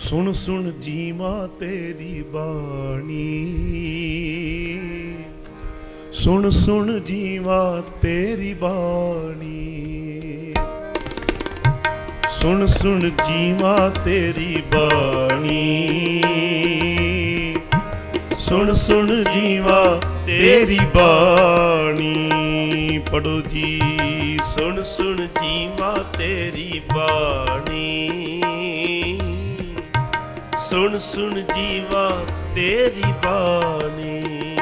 ਸੁਣ ਸੁਣ ਜੀਵਾ ਤੇਰੀ ਬਾਣੀ। ਸੁਣ ਸੁਣ ਜੀਵਾ ਤੇਰੀ ਬਾਣੀ। ਸੁਣ ਸੁਣ ਜੀਵਾ ਤੇਰੀ ਬਾਣੀ। ਸੁਣ ਸੁਣ ਜੀਵਾ ਤੇਰੀ ਬਾਣੀ। ਪੜੋ ਜੀ, ਸੁਣ ਸੁਣ ਜੀਵਾ ਤੇਰੀ ਬਾਣੀ। ਸੁਣ ਸੁਣ ਜੀਵਾ ਤੇਰੀ ਬਾਣੀ।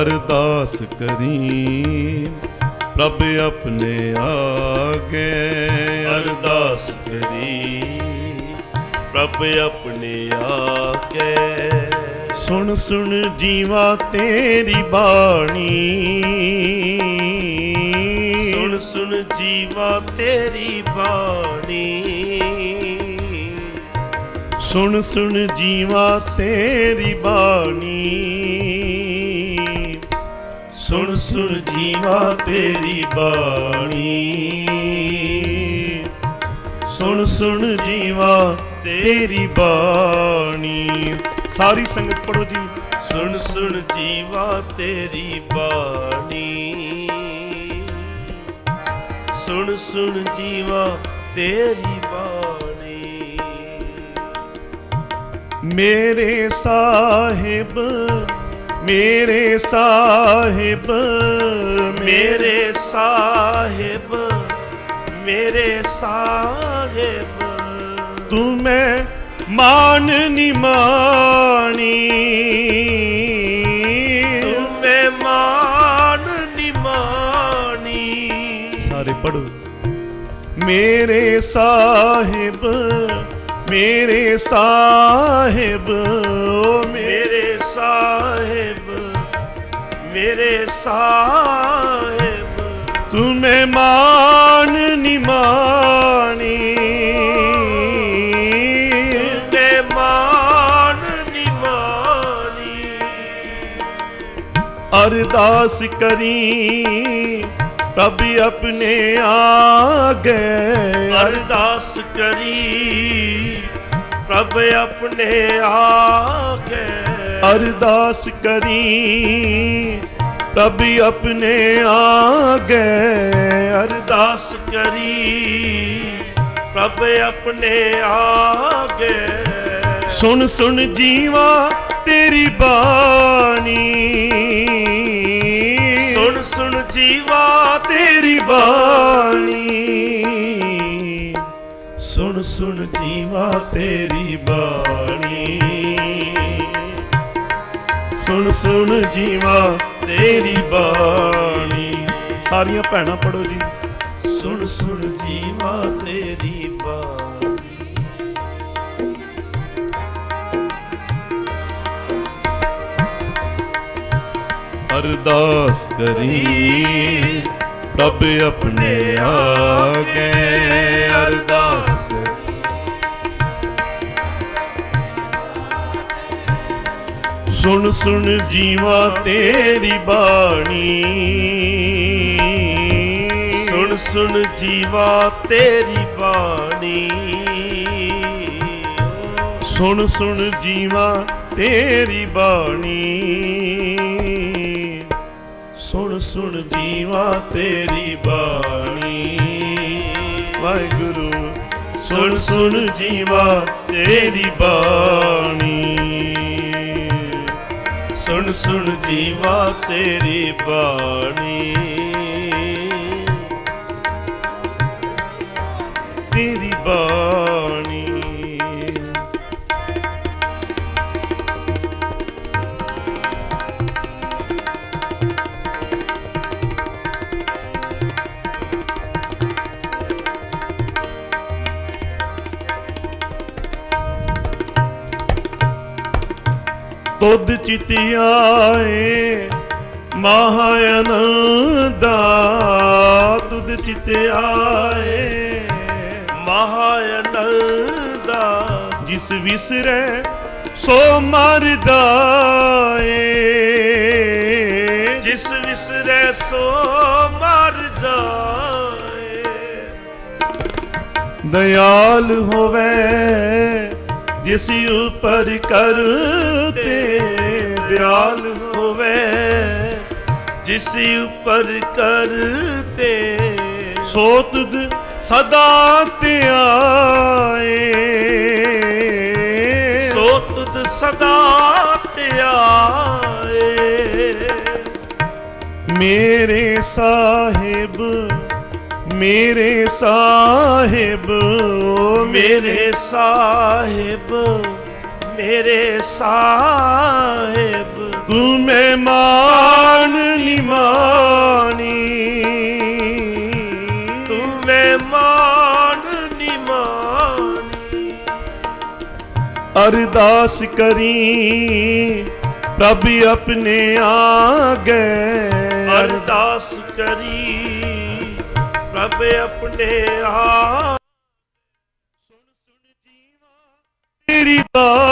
ਅਰਦਾਸ ਕਰੀ ਪ੍ਰਭ ਆਪਣੇ ਆਗੇ। ਅਰਦਾਸ ਕਰੀ ਪ੍ਰਭ ਆਪਣੇ ਆਗੇ। ਸੁਣ ਸੁਣ ਜੀਵਾ ਤੇਰੀ ਬਾਣੀ। ਸੁਣ ਸੁਣ ਜੀਵਾ ਤੇਰੀ ਬਾਣੀ। ਸੁਣ ਸੁਣ ਜੀਵਾ ਤੇਰੀ ਬਾਣੀ। ਸੁਣ ਸੁਣ ਜੀਵਾ ਤੇਰੀ ਬਾਣੀ। ਸੁਣ ਸੁਣ ਜੀਵਾ ਤੇਰੀ ਬਾਣੀ। ਸਾਰੀ ਸੰਗਤ ਪੜੋ ਜੀ। ਸੁਣ ਸੁਣ ਜੀਵਾ ਤੇਰੀ ਬਾਣੀ। ਸੁਣ ਸੁਣ ਜੀਵਾ ਤੇਰੀ ਬਾਣੀ। ਮੇਰੇ ਸਾਹਿਬ ਮੇਰੇ ਸਾਹਿਬ ਮੇਰੇ ਸਾਹਿਬ ਮੇਰੇ ਸਾਹਿਬ। ਤੂੰ ਮੈਂ ਮਾਨ ਨਿਮਾਣੀ ਤੂੰ ਮੈਂ ਮਾਨ ਨਿਮਾਣੀ ਸਾਰੇ ਪੜੋ ਮੇਰੇ ਸਾਹਿਬ ਮੇਰੇ ਸਾਹਿਬ ਓ ਮੇਰੇ ਸਾਹਿਬ ਮੇਰੇ ਸਾਹਿਬ। ਤੂੰ ਮਹਿਮਾਨ ਨਿਮਾਣੀ ਮਹਿਮਾਨ ਨਿਮਾਣੀ ਅਰਦਾਸ ਕਰੀ ਪ੍ਰਭ ਆਪਣੇ ਆਗੇ। ਅਰਦਾਸ ਕਰੀ ਪ੍ਰਭ ਆਪਣੇ ਆਗੇ ਅਰਦਾਸ ਕਰੀ, ਪ੍ਰਭ ਆਪਣੇ ਆਗੇ ਅਰਦਾਸ ਕਰੀ, ਪ੍ਰਭ ਆਪਣੇ ਆਗੇ ਸੁਣ ਸੁਣ ਜੀਵਾ ਤੇਰੀ ਬਾਣੀ। ਸੁਣ ਸੁਣ ਜੀਵਾ ਤੇਰੀ ਬਾਣੀ। ਸੁਣ ਸੁਣ ਜੀਵਾ ਤੇਰੀ ਬਾਣੀ। ਸੁਣ ਸੁਣ ਜੀਵਾ ਤੇਰੀ ਬਾਣੀ। ਸਾਰੀਆਂ ਭੈਣਾਂ ਪੜੋ ਜੀ। ਸੁਣ ਸੁਣ ਜੀਵਾ ਤੇਰੀ ਬਾਣੀ। ਅਰਦਾਸ ਕਰੀ ਪ੍ਰਭ ਆਪਣੇ ਆਗੇ। ਅਰਦਾਸ ਸੁਣ ਸੁਣ ਜੀਵਾ ਤੇਰੀ ਬਾਣੀ। ਸੁਣ ਸੁਣ ਜੀਵਾ ਤੇਰੀ ਬਾਣੀ। ਸੁਣ ਸੁਣ ਜੀਵਾ ਤੇਰੀ ਬਾਣੀ। ਸੁਣ ਸੁਣ ਜੀਵਾ ਤੇਰੀ ਬਾਣੀ। ਵਾਹਿਗੁਰੂ, ਸੁਣ ਸੁਣ ਜੀਵਾ ਤੇਰੀ ਬਾਣੀ। ਸੁਣ ਸੁਣ ਜੀਵਾ ਤੇਰੀ ਬਾਣੀ। ਤੇਰੀ ਬਾਣੀ ਤੁਧ ਚਿਤਿਆਏ, ਮਹਾਆਨੰਦਾ ਤੁਧ ਚਿਤਿਆਏ, ਮਹਾਆਨੰਦਾ, ਜਿਸ ਵਿਸਰੈ ਸੋ ਮਰਦਾ ਏ ਜਿਸ ਵਿਸਰੈ ਸੋ ਮਰ ਜਾਏ ਦਇਆਲ ਹੋਵੇ, ਜਿਸ ਉਪਰ ਕਰ ਦਿਆਲ ਹੋਵੇ, ਜਿਸ ਉਪਰ ਕਰਤੇ ਸੋ ਤੁਧ ਸਦਾ ਧਿਆਏ ਸੋ ਸਦਾ ਧਿਆਏ ਮੇਰੇ ਸਾਹਿਬ ਮੇਰੇ ਸਾਹਿਬ ਮੇਰੇ ਸਾਹਿਬ ਮੇਰੇ ਸਾਹਿਬ, ਤੂੰ ਮਹਿਮਾਨ ਨਿਮਾਨੀ ਤੂੰ ਮਹਿਮਾਨ ਨਿਮਾਨੀ ਅਰਦਾਸ ਕਰੀ ਪ੍ਰਭ ਆਪਣੇ ਆਗੇ। ਅਰਦਾਸ ਕਰੀ ਪ੍ਰਭ ਆਪਣੇ ਆ। ਤੇਰੀ ਬਾਣੀ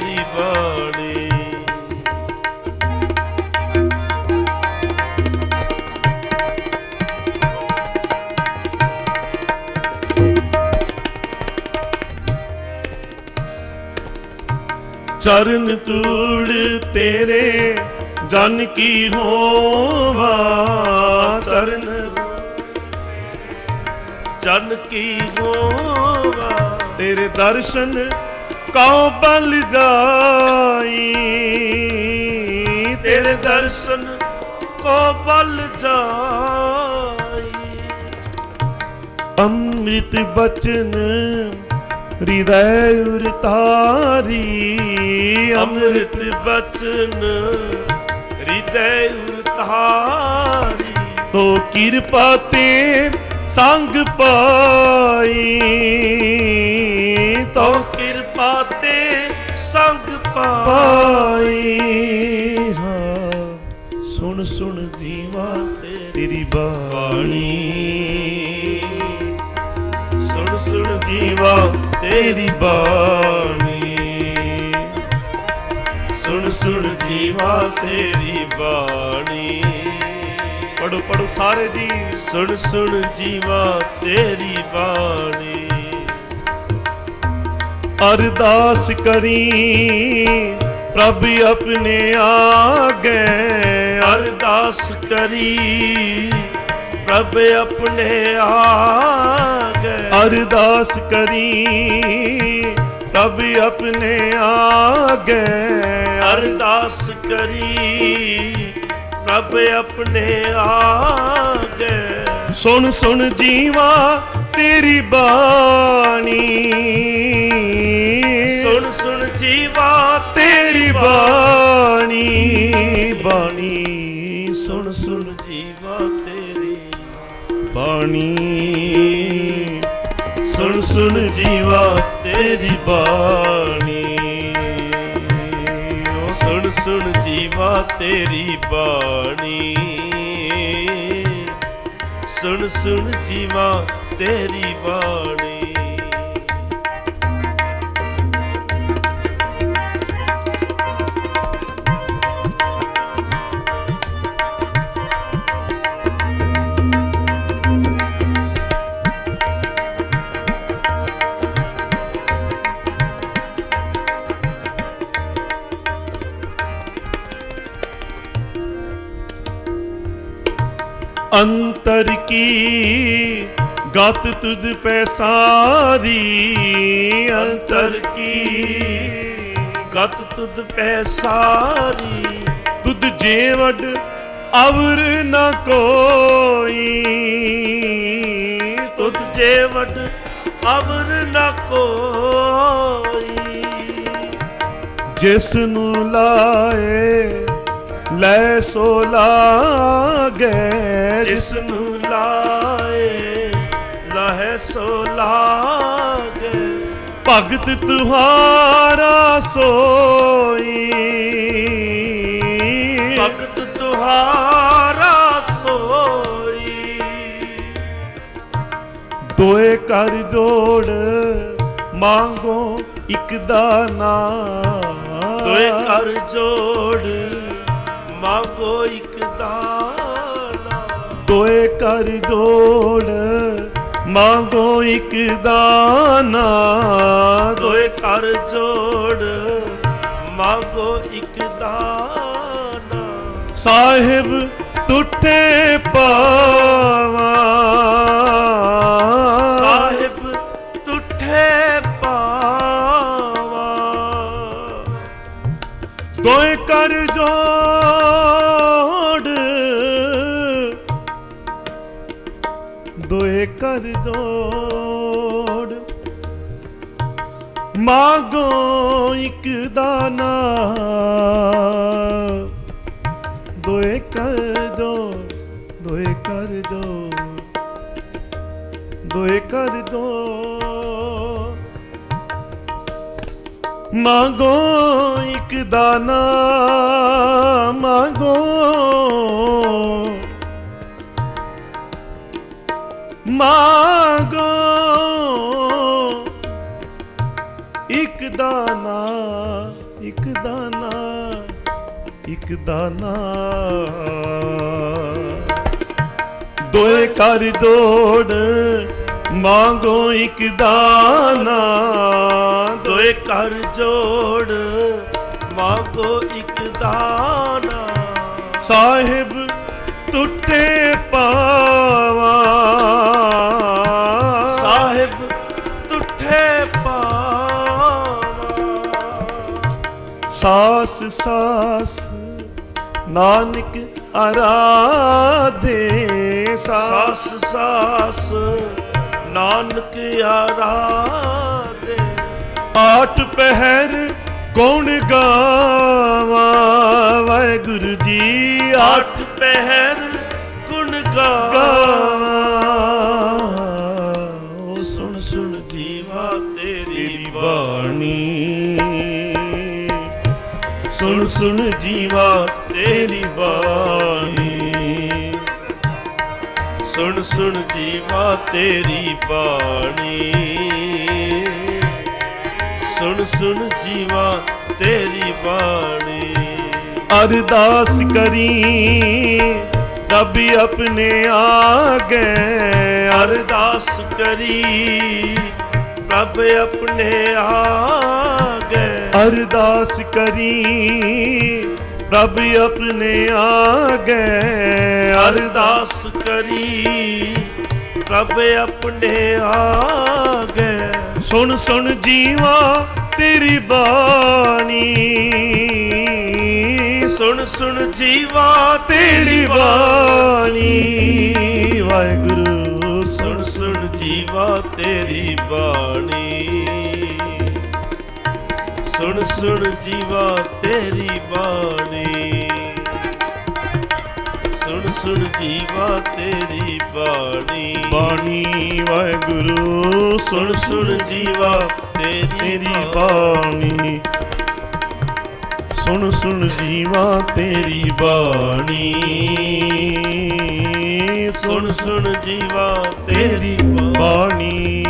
ਚਰਨ ਤੂੜ ਤੇਰੇ, ਜਨ ਕੀ ਹੋਵਾ ਚਰਨ ਜਨ ਕੀ ਹੋਵਾ ਤੇਰੇ ਦਰਸ਼ਨ ਕਉ ਬਲ ਜਾਈ? ਤੇਰੇ ਦਰਸ਼ਨ ਕੋ ਬਲ ਜਾਈ? ਅੰਮ੍ਰਿਤ ਬਚਨ ਹਿਰਦੈ ਉਰਤਾਰੀ ਅੰਮ੍ਰਿਤ ਬਚਨ ਹਿਰਦੈ ਉਰਤਾਰੀ ਤੋ ਕਿਰਪਾ ਤੇ ਸੰਗ ਪਾਈ ਤੋ ਕਿਰਪਾ ਤੇ ਸੰਗ ਪਾਈ। ਹਾਂ। ਸੁਣ ਸੁਣ ਜੀਵਾ ਤੇਰੀ ਬਾਣੀ। ਸੁਣ ਸੁਣ ਜੀਵਾ ਤੇਰੀ ਬਾਣੀ। ਸੁਣ ਸੁਣ ਜੀਵਾ ਤੇਰੀ ਬਾਣੀ। ਪੜੋ ਪੜੋ ਸਾਰੇ ਜੀ। ਸੁਣ ਸੁਣ ਜੀਵਾ ਤੇਰੀ ਬਾਣੀ। ਅਰਦਾਸ ਕਰੀ ਪ੍ਰਭ ਆਪਣੇ ਆਗੇ। ਅਰਦਾਸ ਕਰੀ ਪ੍ਰਭ ਆਪਣੇ ਆਗੇ। ਅਰਦਾਸ ਕਰੀ। ਪ੍ਰਭ ਆਪਣੇ ਆਗੇ ਅਰਦਾਸ ਕਰੀ। ਪ੍ਰਭ ਆਪਣੇ ਆਗੇ। ਸੁਣ ਸੁਣ ਜੀਵਾ ਤੇਰੀ ਬਾਣੀ। ਸੁਣ ਸੁਣ ਜੀਵਾ ਤੇਰੀ ਬਾਣੀ। ਬਾਣੀ। ਸੁਣ ਸੁਣ ਜੀਵਾ ਤੇਰੀ ਬਾਣੀ। ਸੁਣ ਸੁਣ ਜੀਵਾ ਤੇਰੀ ਬਾਣੀ। ਸੁਣ ਸੁਣ ਜੀਵਾ ਤੇਰੀ ਬਾਣੀ। ਸੁਣ ਸੁਣ ਜੀਵਾ ਤੇਰੀ ਬਾਣੀ। ਅੰਤਰ ਕੀ ਗਤ ਤੁਧ ਪੈ ਸਾਰੀ ਅੰਤਰ ਕੀ ਗਤ ਤੁਧ ਪੈ ਸਾਰੀ ਤੁਧ ਜੇਵਡ ਅਵਰ ਨ ਕੋਈ ਤੁਧ ਜੇ ਵਡ ਅਵਰ ਨ ਕੋਈ ਜਿਸ ਨੂੰ ਲਾਏ ਲੈ ਸੋ ਲਾਗੇ, ਜਿਸ ਨੂੰ ਲਾਏ, ਲਾਹੇ ਸੋ ਲਾਗੇ। ਭਗਤ ਤੁਹਾਰਾ ਸੋਈ। ਭਗਤ ਤੁਹਾਰਾ ਸੋਈ। ਦੋਏ ਕਰ ਜੋੜ ਮੰਗੋ ਇੱਕ ਦਾਨਾ ਦੋਏ ਕਰ ਜੋੜ ਮਾਗੋ ਇੱਕ ਦਾਣਾ। ਦੋਏ ਕਰ ਜੋੜ, ਮੰਗੋ ਇੱਕ ਦਾਣਾ। ਦੋਏ ਕਰ ਜੋੜ, ਮੰਗੋ ਇੱਕ ਦਾਣਾ। ਸਾਹਿਬ, ਟੁੱਟੇ ਪਾਵਾ। ਕਰ ਜੋੜ। ਮਾਗੋ ਇੱਕ ਦਾਨਾ। ਦੋਏ ਕਰ ਜੋੜ ਦੋਏ ਕਰ ਜੋੜ ਦੋਏ ਕਰ ਦੋ ਮਾਗੋ ਇੱਕ ਦਾਨਾ, ਮਾਗੋ ਮਾਗੋ। ਇੱਕ ਦਾਨਾ ਇੱਕ ਦਾਨਾ ਇੱਕ ਦਾਨਾ ਦੋਏ ਕਰ ਜੋੜ, ਮੰਗੋ ਇੱਕ ਦਾਨਾ ਦੋਏ ਕਰ ਜੋੜ, ਮੰਗੋ ਇੱਕ ਦਾਨਾ ਸਾਹਿਬ ਸਾਸ ਸਾਸ ਨਾਨਕ ਆਰਾਧੇ ਸਾਸ। ਸਾਸ ਨਾਨਕ ਆਰਾਧੇ। ਆਠ ਪਹਿਰ ਕੌਣ ਗਾਵਾ ਵਾਹਿਗੁਰੂ ਜੀ ਆਠ ਪਹਿਰ ਸੁਣ ਜੀਵਾ ਤੇਰੀ ਬਾਣੀ। ਸੁਣ ਸੁਣ ਜੀਵਾ ਤੇਰੀ ਬਾਣੀ। ਸੁਣ ਸੁਣ ਜੀਵਾ ਤੇਰੀ ਬਾਣੀ। ਅਰਦਾਸ ਕਰੀ, ਰੱਬ ਆਪਣੇ ਆਗੇ। ਅਰਦਾਸ ਕਰੀ ਪ੍ਰਭ ਆਪਣੇ ਆ ਅਰਦਾਸ ਕਰੀ। ਰੱਬ ਆਪਣੇ ਆਗੇ ਅਰਦਾਸ ਕਰੀ। ਪ੍ਰਭ ਆਪਣੇ ਆਗੇ। ਸੁਣ ਸੁਣ ਜੀਵਾ ਤੇਰੀ ਬਾਣੀ। ਸੁਣ ਸੁਣ ਜੀਵਾ ਤੇਰੀ ਬਾਣੀ। ਵਾਹਿਗੁਰੂ, ਸੁਣ ਸੁਣ ਜੀਵਾ ਤੇਰੀ ਬਾਣੀ। ਸੁਣ ਸੁਣ ਜੀਵਾ ਤੇਰੀ ਬਾਣੀ। ਸੁਣ ਸੁਣ ਜੀਵਾ ਤੇਰੀ ਬਾਣੀ। ਬਾਣੀ ਵਾਹਿਗੁਰੂ ਸੁਣ ਸੁਣ ਜੀਵਾ ਤੇਰੀ ਬਾਣੀ। ਸੁਣ ਸੁਣ ਜੀਵਾ ਤੇਰੀ ਬਾਣੀ। ਸੁਣ ਸੁਣ ਜੀਵਾ ਤੇਰੀ ਬਾਣੀ।